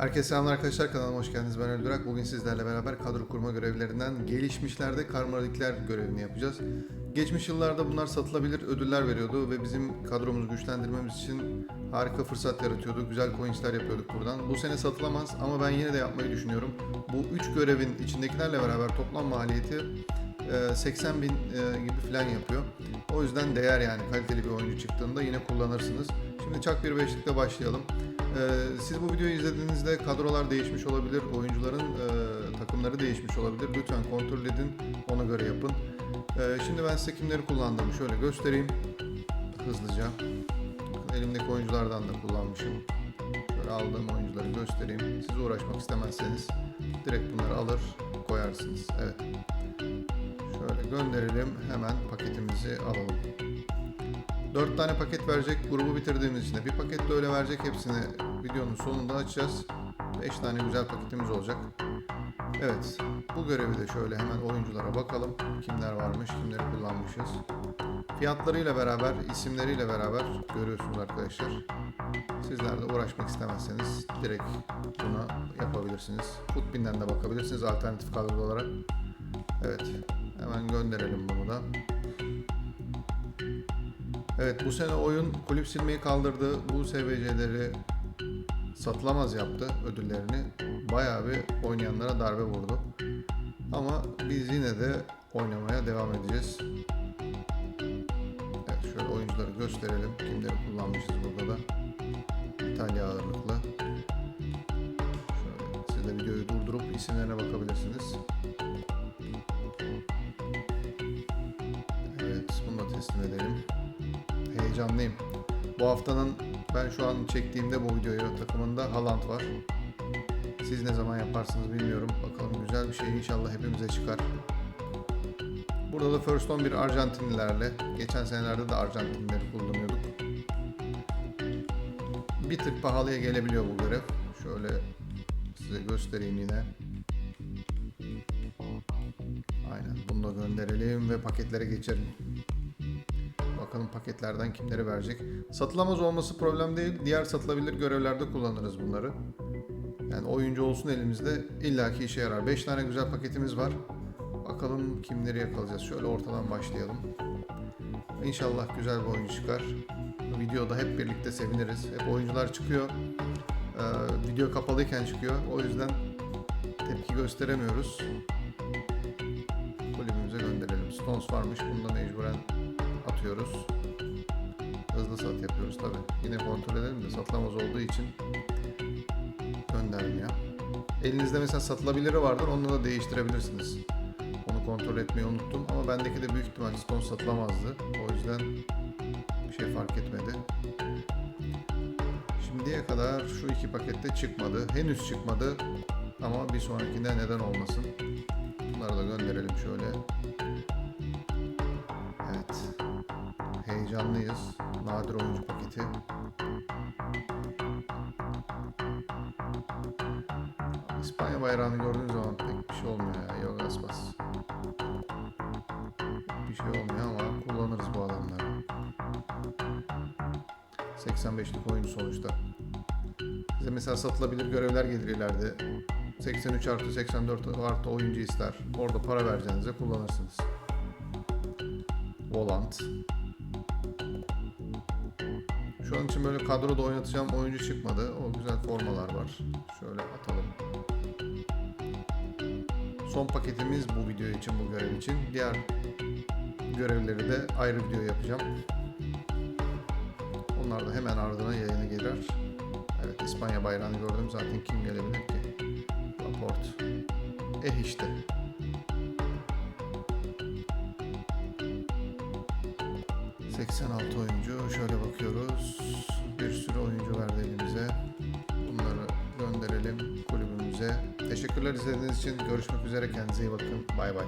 Herkese selamlar arkadaşlar kanalıma hoş geldiniz. Ben Öldürak. Bugün sizlerle beraber kadro kurma görevlerinden gelişmişlerde karmalikler görevini yapacağız. Geçmiş yıllarda bunlar satılabilir ödüller veriyordu ve bizim kadromuzu güçlendirmemiz için harika fırsat yaratıyordu. Güzel coinsler yapıyorduk buradan. Bu sene satılamaz ama ben yine de yapmayı düşünüyorum. Bu 3 görevin içindekilerle beraber toplam maliyeti 80 bin e, gibi falan yapıyor. O yüzden değer yani kaliteli bir oyuncu çıktığında yine kullanırsınız. Şimdi çak bir beşlikle başlayalım. Ee, siz bu videoyu izlediğinizde kadrolar değişmiş olabilir, oyuncuların e, takımları değişmiş olabilir. Lütfen kontrol edin, ona göre yapın. Şimdi ben size kimleri kullandığımı şöyle göstereyim hızlıca. Elimdeki oyunculardan da kullanmışım. Şöyle aldığım oyuncuları göstereyim. Siz uğraşmak istemezseniz direkt bunları alır koyarsınız. Evet. Şöyle gönderelim. Hemen paketimizi alalım. 4 tane paket verecek grubu bitirdiğimiz için de bir paket de öyle verecek hepsini videonun sonunda açacağız. 5 tane güzel paketimiz olacak. Evet bu görevi de şöyle hemen oyunculara bakalım. Kimler varmış kimleri kullanmışız. Fiyatlarıyla beraber isimleriyle beraber görüyorsunuz arkadaşlar. Sizler de uğraşmak istemezseniz direkt buna yapabilirsiniz. Footbin'den de bakabilirsiniz alternatif kadro olarak. Evet hemen gönderelim bunu da. Evet bu sene oyun kulüp silmeyi kaldırdı. Bu SBC'leri satılamaz yaptı ödüllerini. Bayağı bir oynayanlara darbe vurdu. Ama biz yine de oynamaya devam edeceğiz. Evet şöyle oyuncuları gösterelim. Kimleri kullanmışız burada da. İtalya ağırlıklı. Şöyle siz de videoyu durdurup isimlerine bakabilirsiniz. Teslim edelim heyecanlıyım. Bu haftanın ben şu an çektiğimde bu videoyu takımında Haaland var. Siz ne zaman yaparsınız bilmiyorum. Bakalım güzel bir şey inşallah hepimize çıkar. Burada da First 11 Arjantinlilerle. Geçen senelerde de Arjantinlileri kullanıyorduk. Bir tık pahalıya gelebiliyor bu görev. Şöyle size göstereyim yine. Aynen bunu da gönderelim ve paketlere geçelim. Bakalım paketlerden kimleri verecek. Satılamaz olması problem değil. Diğer satılabilir görevlerde kullanırız bunları. Yani oyuncu olsun elimizde illaki işe yarar. 5 tane güzel paketimiz var. Bakalım kimleri yakalayacağız. Şöyle ortadan başlayalım. İnşallah güzel bir oyuncu çıkar. Videoda hep birlikte seviniriz. Hep oyuncular çıkıyor. Ee, video kapalıyken çıkıyor. O yüzden tepki gösteremiyoruz. Kulübümüze gönderelim. Stones varmış. Bunu mecburen atıyoruz. Hızlı sat yapıyoruz tabi. Yine kontrol edelim de satılamaz olduğu için göndermiyor. Elinizde mesela satılabiliri vardır. Onu da değiştirebilirsiniz. Onu kontrol etmeyi unuttum ama bendeki de büyük ihtimal Stone satılamazdı. O yüzden bir şey fark etmedi. Şimdiye kadar şu iki pakette çıkmadı. Henüz çıkmadı ama bir sonrakinde neden olmasın. Bunları da gönderelim şöyle. Heyecanlıyız. Nadir oyuncu paketi. İspanya bayrağını gördüğün zaman pek bir şey olmuyor ya. Yok Aspas. Bir şey olmuyor ama kullanırız bu adamları. 85'lik oyuncu sonuçta. Size mesela satılabilir görevler gelir ileride. 83 artı 84 artı oyuncu ister. Orada para vereceğinize kullanırsınız. Volant. Şu an için böyle kadroda oynatacağım oyuncu çıkmadı. O güzel formalar var. Şöyle atalım. Son paketimiz bu video için, bu görev için. Diğer görevleri de ayrı video yapacağım. Onlar da hemen ardına yayına girer. Evet İspanya bayrağını gördüm zaten kim gelebilir ki? Laport. Eh işte. ...86 oyuncu. Şöyle bakıyoruz. Bir sürü oyuncu verdi elimize. Bunları gönderelim kulübümüze. Teşekkürler izlediğiniz için. Görüşmek üzere. Kendinize iyi bakın. Bay bay.